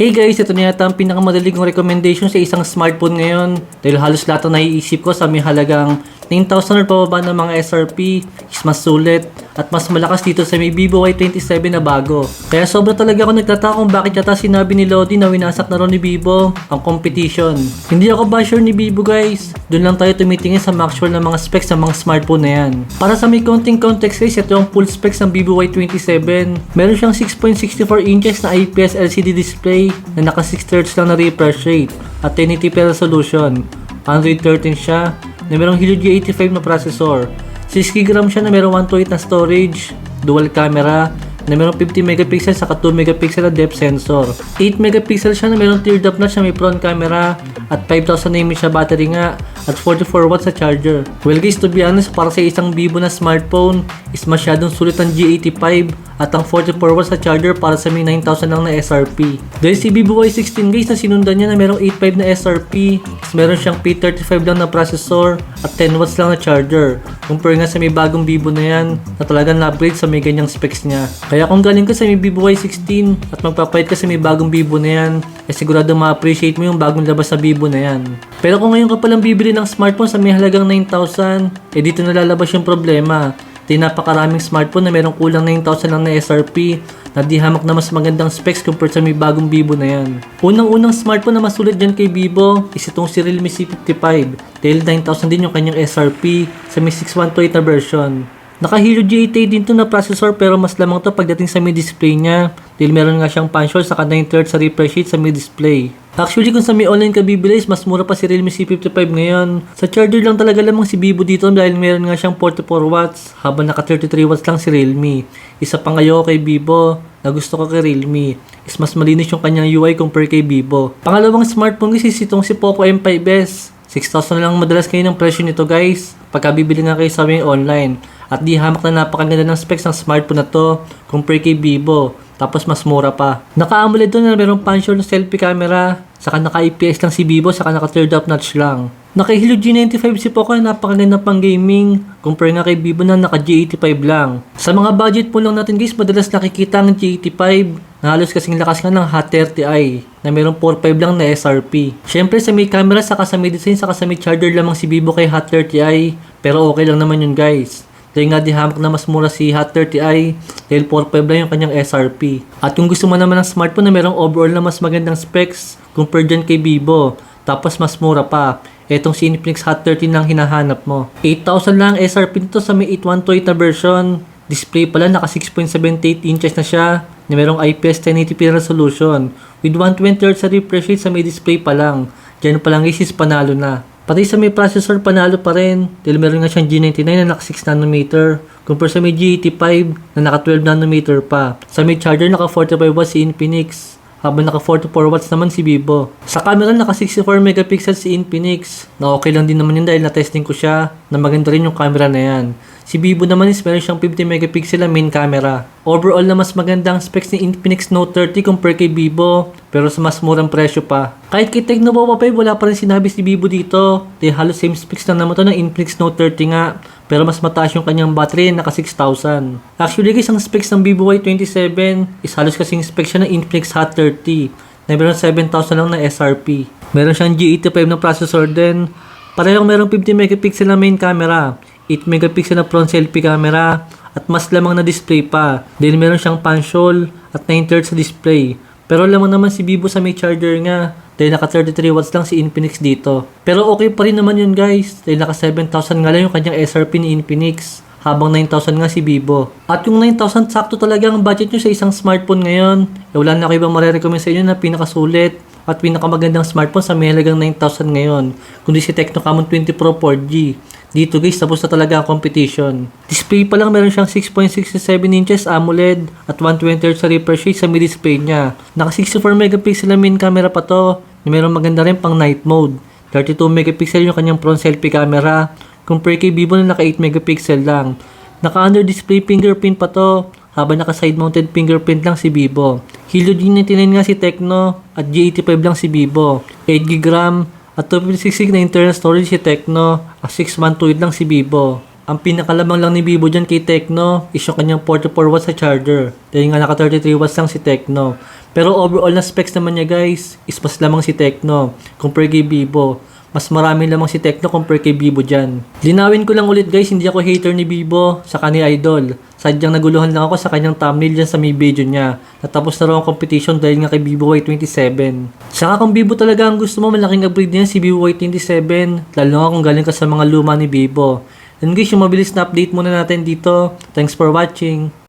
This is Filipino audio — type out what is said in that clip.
Hey guys, ito na yata ang pinakamadaling recommendation sa isang smartphone ngayon. Dahil halos lahat ng naiisip ko sa may halagang 9,000 or pababa ng mga SRP is mas sulit at mas malakas dito sa may Vivo Y27 na bago. Kaya sobra talaga ako nagtataka kung bakit yata sinabi ni Lodi na winasak na ron ni Vivo ang competition. Hindi ako basher ni Vivo guys. Doon lang tayo tumitingin sa actual na mga specs ng mga smartphone na yan. Para sa may konting context guys, ito ang full specs ng Vivo Y27. Meron siyang 6.64 inches na IPS LCD display na naka 6 Hz lang na refresh rate at 1080p resolution. Android 13 siya na merong Helio G85 na processor. 6GB RAM siya na merong 128 na storage, dual camera, na merong 50 megapixel saka 2 megapixel na depth sensor. 8 megapixel siya na merong teared up notch na may front camera at 5000 mAh siya battery nga at 44 watts sa charger. Well guys, to be honest, para sa isang Vivo na smartphone is masyadong sulit ang G85 at ang 44 watts sa charger para sa may 9,000 lang na SRP. Dahil si Vivo Y16 guys na sinundan niya na merong 8.5 na SRP, meron siyang P35 lang na processor at 10 watts lang na charger. Compare nga sa may bagong Vivo na yan na talagang na-upgrade sa may ganyang specs niya. Kaya kung galing ka sa may Vivo Y16 at magpapayat ka sa may bagong Vivo na yan, eh sigurado ma-appreciate mo yung bagong labas sa Vivo na yan. Pero kung ngayon ka palang bibili ng smartphone sa may halagang 9,000, eh dito nalalabas yung problema. Di napakaraming smartphone na merong kulang 9,000 lang na SRP na di hamak na mas magandang specs compared sa may bagong Vivo na yan. Unang-unang smartphone na masulit dyan kay Vivo is itong si Realme C55 dahil 9,000 din yung kanyang SRP sa may 6128 na version. Naka Helio G88 din to na processor pero mas lamang to pagdating sa may display niya dahil meron nga siyang punch hole saka 9 thirds sa refresh rate sa may display. Actually kung sa may online ka bibili mas mura pa si Realme C55 ngayon. Sa charger lang talaga lamang si Vivo dito dahil meron nga siyang 44 watts habang naka 33 watts lang si Realme. Isa pa ngayon kay Vivo na gusto ko kay Realme is mas malinis yung kanyang UI compare kay Vivo. Pangalawang smartphone guys is itong si Poco M5s. 6,000 na lang madalas kayo ng presyo nito guys pagka bibili nga kayo sa may online. At di hamak na napakaganda ng specs ng smartphone na to compare kay Vivo. Tapos mas mura pa. Naka-AMOLED doon na merong punch hole na selfie camera. Saka naka-IPS lang si Vivo, saka naka-third up notch lang. Naka-Helio G95 si Poco na napakaganda pang gaming. Compare nga kay Vivo na naka-G85 lang. Sa mga budget po lang natin guys, madalas nakikita ang G85 na halos kasing lakas nga ng Hot30i na merong 4.5 lang na SRP. Syempre sa may camera, saka sa may design, saka sa may charger lamang si Vivo kay Hot30i. Pero okay lang naman yun guys. Dahil nga di hamak na mas mura si Hot30i dahil 4.5 lang yung kanyang SRP. At kung gusto mo naman ng smartphone na merong overall na mas magandang specs compared dyan kay Vivo, tapos mas mura pa, etong si Infinix Hot 13 lang hinahanap mo. 8,000 lang ang SRP nito sa may 8128 na version. Display pala naka 6.78 inches na siya na merong IPS 1080p resolution with 120Hz sa refresh rate sa may display pa lang. Diyan pa lang is panalo na. Pati sa may processor panalo pa rin. Dahil meron nga siyang G99 na naka 6 nanometer. Compare sa may G85 na naka 12 nanometer pa. Sa may charger naka 45 watts si Infinix habang naka 44 watts naman si Vivo. Sa camera naka 64 megapixel si Infinix na okay lang din naman yun dahil na-testing ko siya na maganda rin yung camera na yan. Si Vivo naman is meron siyang 50 megapixel na main camera. Overall na mas maganda ang specs ni Infinix Note 30 compare kay Vivo pero sa mas murang presyo pa. Kahit kay Tecno Boba 5 wala pa rin sinabi si Vivo dito. Dahil halos same specs lang naman to ng Infinix Note 30 nga pero mas mataas yung kanyang battery naka 6,000. Actually guys ang specs ng Vivo Y27 is halos kasing specs siya ng Infinix Hot 30 na meron 7,000 lang na SRP. Meron siyang G85 na processor din. Parehong merong 50 megapixel na main camera. 8 megapixel na front selfie camera at mas lamang na display pa. Then meron siyang hole at 9 thirds sa display. Pero lamang naman si Vivo sa may charger nga dahil naka 33 watts lang si Infinix dito. Pero okay pa rin naman yun guys dahil naka 7,000 nga lang yung kanyang SRP ni Infinix habang 9,000 nga si Vivo. At yung 9,000 sakto talaga ang budget nyo sa isang smartphone ngayon. Eh, wala na kayo ibang marirecommend sa inyo na pinakasulit at pinakamagandang smartphone sa may halagang 9,000 ngayon. Kundi si Tecno Camon 20 Pro 4G. Dito guys, tapos na talaga ang competition. Display pa lang meron siyang 6.67 inches AMOLED at 120Hz sa refresh rate sa mid display niya. Naka 64 megapixel na main camera pa to. Meron maganda rin pang night mode. 32 megapixel yung kanyang front selfie camera. Compare kay Vivo na naka 8 megapixel lang. Naka under display fingerprint pa to habang naka side mounted fingerprint lang si Vivo. Helio G99 nga si Tecno at G85 lang si Vivo. 8GB RAM at 256 na internal storage si Tecno at 6128 lang si Vivo. Ang pinakalamang lang ni Vivo dyan kay Tecno is yung kanyang 44 watts sa charger. Dahil nga naka 33 watts lang si Tecno. Pero overall na specs naman niya guys, is mas lamang si Tecno compare kay Vivo. Mas marami lamang si Tecno compare kay Vivo dyan. Linawin ko lang ulit guys, hindi ako hater ni Vivo sa ni Idol. Sadyang naguluhan lang ako sa kanyang thumbnail dyan sa may video niya. Natapos na raw ang competition dahil nga kay Vivo Y27. Saka kung Vivo talaga ang gusto mo, malaking upgrade niya si Vivo Y27. Lalo nga kung galing ka sa mga luma ni Vivo. And guys, yung mabilis na update muna natin dito. Thanks for watching.